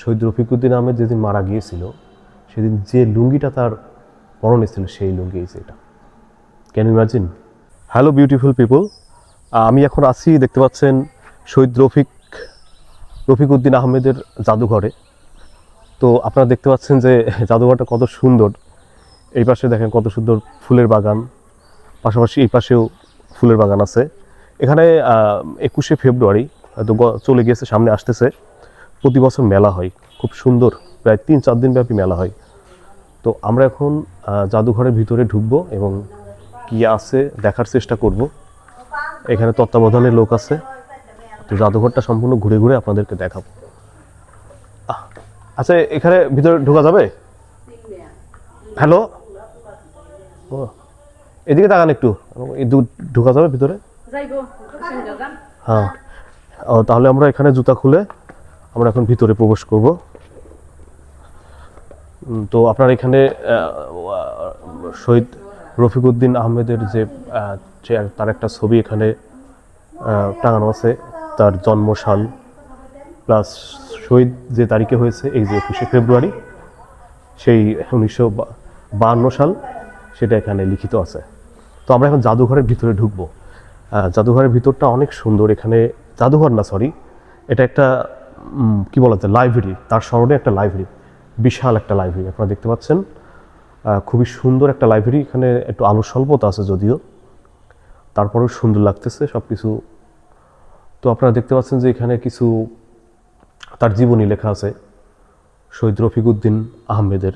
শহীদ রফিকুদ্দিন আহমেদ যেদিন মারা গিয়েছিল, সেদিন যে লুঙ্গিটা তার পরনে ছিল, সেই লুঙ্গি, এই এটা। Can imagine hello beautiful people আমি এখন আছি, দেখতে পাচ্ছেন শহীদ রফিক রফিকুদ্দিন আহমেদের জাদুঘরে। তো আপনারা দেখতে পাচ্ছেন যে জাদুঘরটা কত সুন্দর। এই পাশে দেখেন কত সুন্দর ফুলের বাগান। পাশাপাশি এই পাশেও ফুলের বাগান আছে। এখানে একুশে ফেব্রুয়ারি, হয়তো চলে গিয়েছে, সামনে আসতেছে। প্রতি বছর মেলা হয়। খুব সুন্দর প্রায় তিন চার দিন ব্যাপী মেলা হয়। তো আমরা এখন জাদুঘরের ভিতরে ঢুকবো এবং কি আছে দেখার চেষ্টা করব। এখানে তত্ত্বাবধানের লোক আছে। তো জাদুঘরটা সম্পূর্ণ ঘুরে ঘুরে আপনাদেরকে দেখাবো। আচ্ছা এখানে ভিতরে ঢোকা যাবে? হ্যালো? ও এদিকে তাকান একটু। ঢোকা যাবে ভিতরে? হ্যাঁ। তাহলে আমরা এখানে জুতা খুলে আমরা এখন ভিতরে প্রবেশ করব। তো আপনার এখানে শহীদ রফিকুদ্দিন আহমেদের যে যে তার একটা ছবি এখানে টাঙানো আছে। তার জন্মসাল প্লাস শহীদ যে তারিখে হয়েছে, এই যে একুশে ফেব্রুয়ারি, সেই উনিশশো বাহান্ন সাল সেটা এখানে লিখিত আছে। তো আমরা এখন জাদুঘরের ভিতরে ঢুকবো। জাদুঘরের ভিতরটা অনেক সুন্দর। এখানে, জাদুঘর না সরি এটা একটা কি বলা যায় লাইব্রেরি তার স্মরণে একটা লাইব্রেরি বিশাল একটা লাইব্রেরি আপনারা দেখতে পাচ্ছেন। খুবই সুন্দর একটা লাইব্রেরি এখানে একটু আলো স্বল্পতা আছে যদিও, তারপরেও সুন্দর লাগতেছে সব কিছু তো আপনারা দেখতে পাচ্ছেন যে এখানে কিছু, তার জীবনী লেখা আছে, শহীদ রফিকুদ্দিন আহমেদের।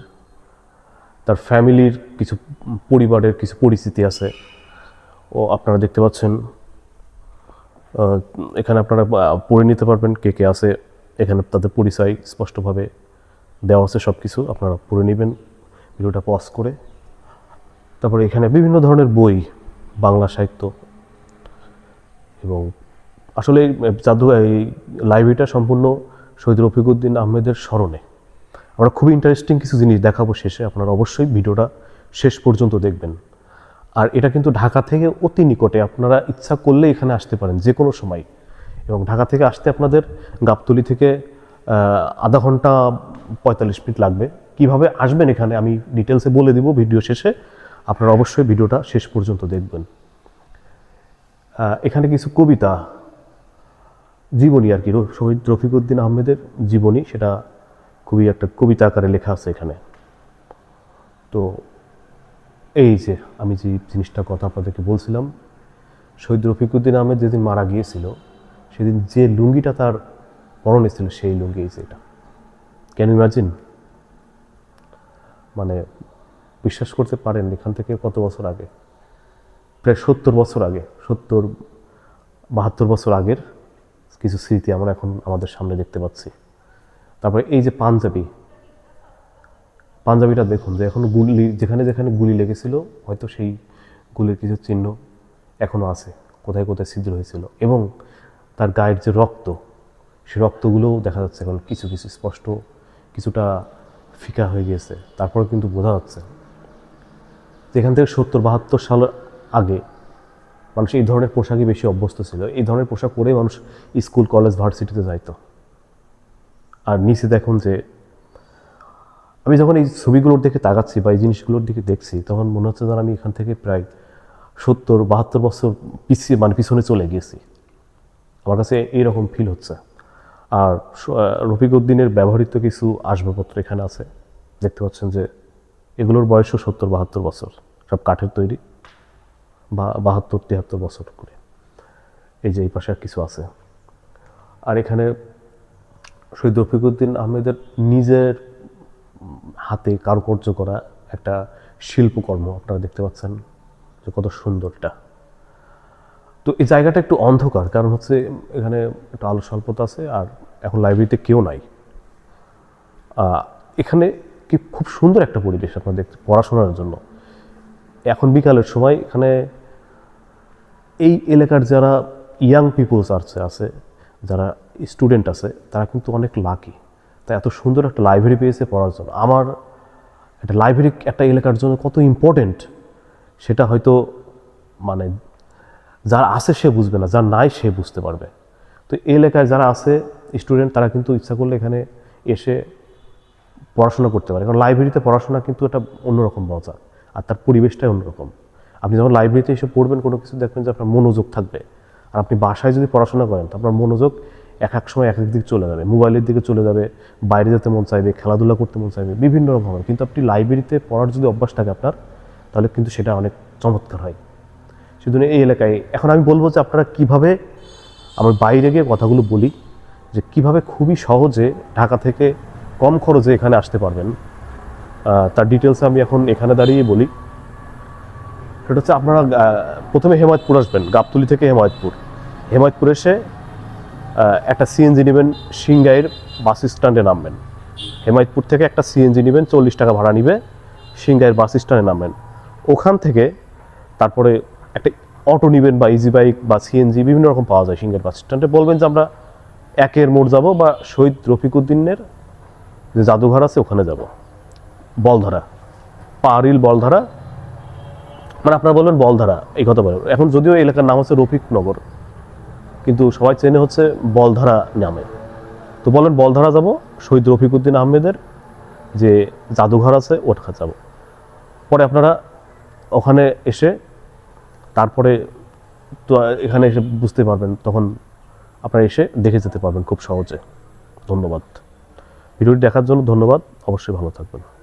তার ফ্যামিলির কিছু, পরিবারের কিছু পরিস্থিতি আছে। ও, আপনারা দেখতে পাচ্ছেন এখানে আপনারা পড়ে নিতে পারবেন কে কে আছে। এখানে তাদের পরিচয় স্পষ্টভাবে দেওয়া আছে সব কিছু আপনারা পড়ে নেবেন। ভিডিওটা পজ করে। তারপরে এখানে বিভিন্ন ধরনের বই, বাংলা সাহিত্য। এবং আসলে জাদু, এই লাইব্রেরিটা সম্পূর্ণ শহীদ রফিকুদ্দিন আহমেদের স্মরণে। আমরা খুবই ইন্টারেস্টিং কিছু জিনিস দেখাবো শেষে, আপনারা অবশ্যই ভিডিওটা শেষ পর্যন্ত দেখবেন। আর এটা কিন্তু ঢাকা থেকে অতি নিকটে, আপনারা ইচ্ছা করলে এখানে আসতে পারেন যে কোনো সময়। এবং ঢাকা থেকে আসতে আপনাদের গাবতলি থেকে আধা ঘণ্টা পঁয়তাল্লিশ মিনিট লাগবে। কীভাবে আসবেন এখানে আমি ডিটেলসে বলে দিব ভিডিও শেষে। আপনারা অবশ্যই ভিডিওটা শেষ পর্যন্ত দেখবেন। এখানে কিছু কবিতা, জীবনী আর কি শহীদ রফিকুদ্দিন আহমেদের জীবনী, সেটা খুবই একটা কবিতা আকারে লেখা আছে এখানে। তো এই যে আমি যে জিনিসটা কথা আপনাদেরকে বলছিলাম, শহীদ রফিকুদ্দিন আহমেদ যেদিন মারা গিয়েছিল সেদিন যে লুঙ্গিটা তার পরনে ছিল সেই লুঙ্গি, এই যে ক্যান ইমাজিন মানে বিশ্বাস করতে পারেন, এখান থেকে কত বছর আগে? প্রায় সত্তর বছর আগে, সত্তর, বাহাত্তর বছর আগের কিছু স্মৃতি আমরা এখন আমাদের সামনে দেখতে পাচ্ছি। তারপরে এই যে পাঞ্জাবি, পাঞ্জাবিটা দেখুন, যে এখন গুলি, যেখানে যেখানে গুলি লেগেছিল, হয়তো সেই গুলির কিছু চিহ্ন এখনও আছে, কোথায় কোথায় ছিদ্র হয়েছিল। এবং তার গায়ের যে রক্ত, সে রক্তগুলোও দেখা যাচ্ছে এখন কিছু কিছু স্পষ্ট, কিছুটা ফিকা হয়ে গিয়েছে। তারপরে কিন্তু বোঝা যাচ্ছে যেখান থেকে সত্তর বাহাত্তর সাল আগে মানুষ এই ধরনের পোশাকই বেশি অভ্যস্ত ছিল। এই ধরনের পোশাক পরেই মানুষ স্কুল, কলেজ, ভার্সিটিতে যাইতো। আর নিচে দেখুন যে আমি যখন এই ছবিগুলোর দিকে তাকাচ্ছি বা এই জিনিসগুলোর দিকে দেখছি, তখন মনে হচ্ছে যেন আমি এখান থেকে প্রায় সত্তর বাহাত্তর বছর পিছিয়ে মানে পিছনে চলে গিয়েছি। আমার কাছে এইরকম ফিল হচ্ছে। আর আহ, রফিকুদ্দিনের ব্যবহৃত কিছু আসবাবপত্র এখানে আছে। দেখতে পাচ্ছেন যে এগুলোর বয়সও সত্তর বাহাত্তর বছর। সব কাঠের তৈরি। বা বাহাত্তর তিয়াত্তর বছর করে। এই যে এই পাশে আর কিছু আছে। আর এখানে শহীদ রফিকুদ্দিন আহমেদের নিজের হাতে কারুকার্য করা একটা শিল্পকর্ম আপনারা দেখতে পাচ্ছেন যে কত সুন্দর এটা তো এই জায়গাটা একটু অন্ধকার, কারণ হচ্ছে এখানে একটু আলো স্বল্পতা আছে আর এখন লাইব্রেরিতে কেউ নাই। এখানে কি খুব সুন্দর একটা পরিবেশ আপনার দেখতে, পড়াশোনার জন্য। এখন বিকালের সময় এখানে এই এলাকার যারা ইয়াং পিপলস আছে আছে, যারা স্টুডেন্ট আছে, তারা কিন্তু অনেক লাকি তাই এত সুন্দর একটা লাইব্রেরি পেয়েছে পড়ার জন্য। আমার একটা লাইব্রেরি একটা এলাকার জন্য কত ইম্পর্টেন্ট সেটা হয়তো মানে যার আছে সে বুঝবে না, যার নাই সে বুঝতে পারবে। তো এই এলাকায় যারা আছে স্টুডেন্ট তারা কিন্তু ইচ্ছা করলে এখানে এসে পড়াশোনা করতে পারে। কারণ লাইব্রেরিতে পড়াশোনা কিন্তু একটা অন্যরকম মজা, আর তার পরিবেশটাই অন্যরকম। আপনি যখন লাইব্রেরিতে এসে পড়বেন, কোনো কিছু দেখবেন যে আপনার মনোযোগ থাকবে। আর আপনি বাসায় যদি পড়াশোনা করেন, তো আপনার মনোযোগ এক এক সময় এক এক দিকে চলে যাবে। মোবাইলের দিকে চলে যাবে, বাইরে যেতে মন চাইবে, খেলাধুলা করতে মন চাইবে, বিভিন্ন রকম হবে। কিন্তু আপনি লাইব্রেরিতে পড়ার যদি অভ্যাস থাকে আপনার, তাহলে কিন্তু সেটা অনেক চমৎকার হয়। শুধু এই এলাকায়। এখন আমি বলব যে আপনারা কীভাবে, আমার বাইরে গিয়ে কথাগুলো বলি, যে কীভাবে খুবই সহজে ঢাকা থেকে কম খরচে এখানে আসতে পারবেন। তার ডিটেলস আমি এখন এখানে দাঁড়িয়ে বলি। সেটা হচ্ছে আপনারা প্রথমে হেমায়তপুর আসবেন, গাবতলি থেকে হেমায়তপুর। হেমায়তপুর এসে একটা সিএনজি নেবেন সিংগাইয়ের বাস স্ট্যান্ডে নামবেন। হেমায়তপুর থেকে একটা সিএনজি নেবেন, চল্লিশ টাকা ভাড়া নিবে সিংগাইয়ের বাস স্ট্যান্ডে নামবেন। ওখান থেকে তারপরে একটা অটো নেবেন বা ইজি বাইক বা সিএনজি বিভিন্ন রকম পাওয়া যায় সিংগাইয়ের বাস স্ট্যান্ডে। বলবেন যে আমরা একের মোড় যাব বা শহীদ রফিকুদ্দিনের যে জাদুঘর আছে ওখানে যাব। বলধারা। পারিল বলধারা। মানে আপনারা বলবেন বলধারা, এই কথা বলেন এখন যদিও এলাকার নাম হচ্ছে রফিকনগর, কিন্তু সবাই চেনে হচ্ছে বলধারা নামে। তো বলেন বলধারা যাব, শহীদ রফিকুদ্দিন আহমেদের যে জাদুঘর আছে ওখানে যাব। পরে আপনারা ওখানে এসে তারপরে তো এখানে এসে বুঝতে পারবেন, তখন আপনারা এসে দেখে যেতে পারবেন খুব সহজে। ধন্যবাদ। ভিডিওটি দেখার জন্য ধন্যবাদ। অবশ্যই ভালো থাকবেন।